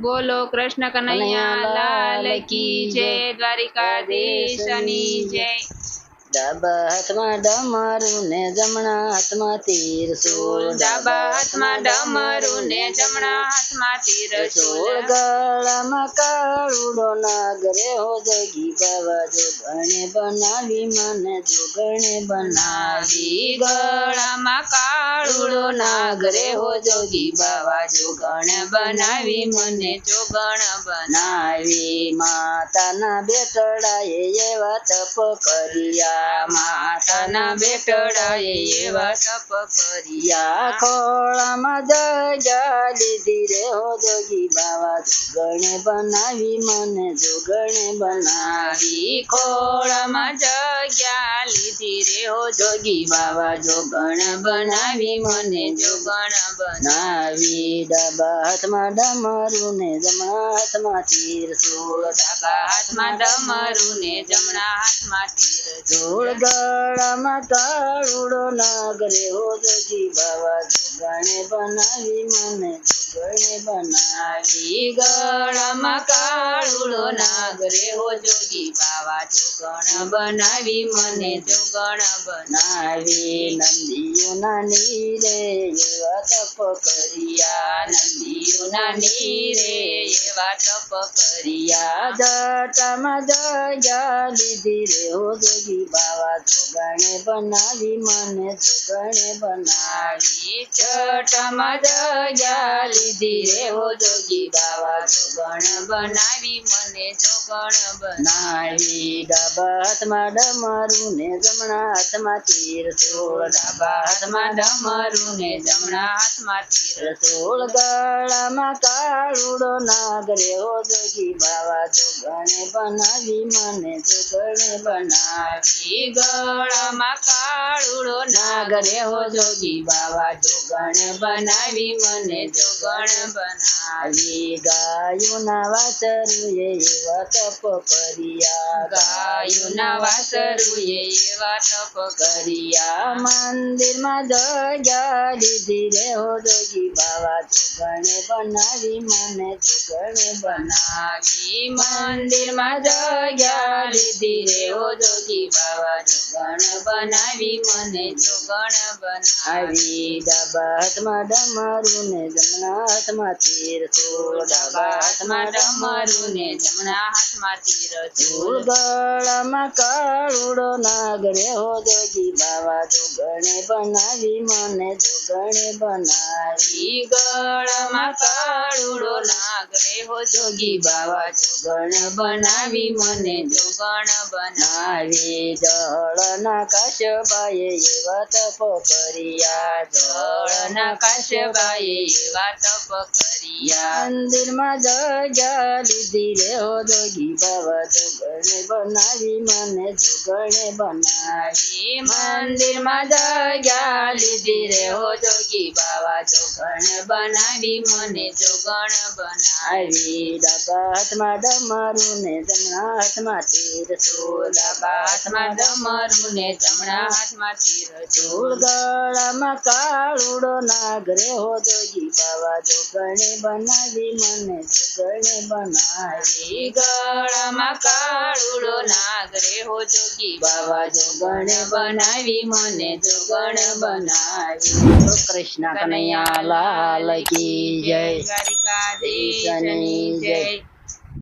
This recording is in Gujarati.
બોલો કૃષ્ણ કનૈયા લાલ કી જય દ્વારિકાધીશની જય. ડાબા હાથમાં ડમરું ને જમણા હાથમાં તીરસુલ ડાબા હાથમાં ડમરું ને જમણા હાથમાં સોળ. ગળામાં કાળુડો નાગરે હો જગી બાવા, જો ગણે બનાવી, મને જો ગણે બનાવી. ગળામાં કાળુડો નાગરે હો જોગી બાવા જોગણ બનાવી, મને જોગણ બનાવી. નાવી માતાના બેટડાએ એવા તપ કર્યા માતાના બેટડાએ એવા તપ કર્યા. ખોળામાં જગ્યા લીધી રે હો જોગી બાવા. જોગણે બનાવી, મને જોગણે બનાવી. નાવી ખોળામાં જગ્યા લીધી રે હો જોગી બાવા. જોગણ બનાવી, મને જોગણ બનાવી. ડબા હાથમાં ડમરું ને જમણા હાથમાં તીરસુલ ડાબા હાથમાં ડમરું ને જમણા હાથમાં તીર. ધૂળ ગળામાં તારુડો નાગરે હો જોગી બાવા જોગણે બનાવી, મને જોગણે બનાવી. ગળામાં કાળુડો નાગરે હો જોગી બાવા જોગણ બનાવી, મને જોગણ બનાવી. નાવી નંદીઓના નીરે એવા તપ કર્યા, નદીઓના નીરે એવા તપ કરિયા. જટામાં જગ્યા લીધી રે હો જોગી બાવા જોગણે બનાવી, મને જોગણે બનાવી. ચટમાં જગ્યા લીધી રે ઓ જોગી બાવા જોગણ બનાવી, મને જોગણ બનાવી. ડાબા હાથમાં ડમરું ને જમણા હાથમાં તીરસુલ ડાબા હાથમાં ડમરું ને જમણા હાથમાં તીર રસોળ ગળામાં કાળુડો નાગરે ઓ જોગી બાવા જોગણે બનાવી, મને જોગણે બનાવી. આવી ગળામાં કાળુડો નાગ રેહો જોગી બાવા જોગણ બનાવી, મને જોગણ બનાવી. ગાયું ના વાસરુએ એવા તપ કર્યા. ગાયુના વાસરુએ એવા તપ કર્યા મંદિરમાં જગ્યા લીધી રે હો બાવા જોગણે બનાવી મને જોગણે બનાવી મંદિરમાં જગ્યા લીધી રે હો જોગી બાવા જોગણ બનાવી મને જોગણ બનાવી ડાબા હાથમાં ડમરું ને જમણા હાથમાં તીર તો ડાબા હાથમાં ડમરું ને જમણા હાથમાં તીર ચૂળ ગળામાં કાળુડો નાગરે હો જોગી બાવા જોગણે બનાવી, મને જોગણે બનાવી. ગળમાં કાળુડો નાગરે હો જોગી બાવા જોગણ બનાવી, મને જોગણ બનાવી. નાવી જળના કાશબાએ એવા તપ કર્યા જળના કાશબાએ એવા તપ કર્યા મંદિરમાં જગ્યા લીધી રે હો જોગી બાવા જોગણે બનાવી મને જોગણે બનાવી મંદિરમાં જગ્યા લીધી રે હો જોગી બાવા જોગણ બનાવી, મને જોગણ બનાવી. ડબાતમાં ડાબા ડમરું ને જમણા હાથમાં તીર સોળ ડબાતમાં ડમરું ને જમણા હાથમાં તીર ધૂળ ગળામાં કાળુડો નાગરે હો જોગી બાવા જોગણે બનાવી, મને જોગણે બનાવી. ગળામાં કાળુડો નાગરે હો જોગી બાબા જોગણ બનાવી મને જોગણ બનાવી. કૃષ્ણ કનૈયા લાલ કી જય. જય.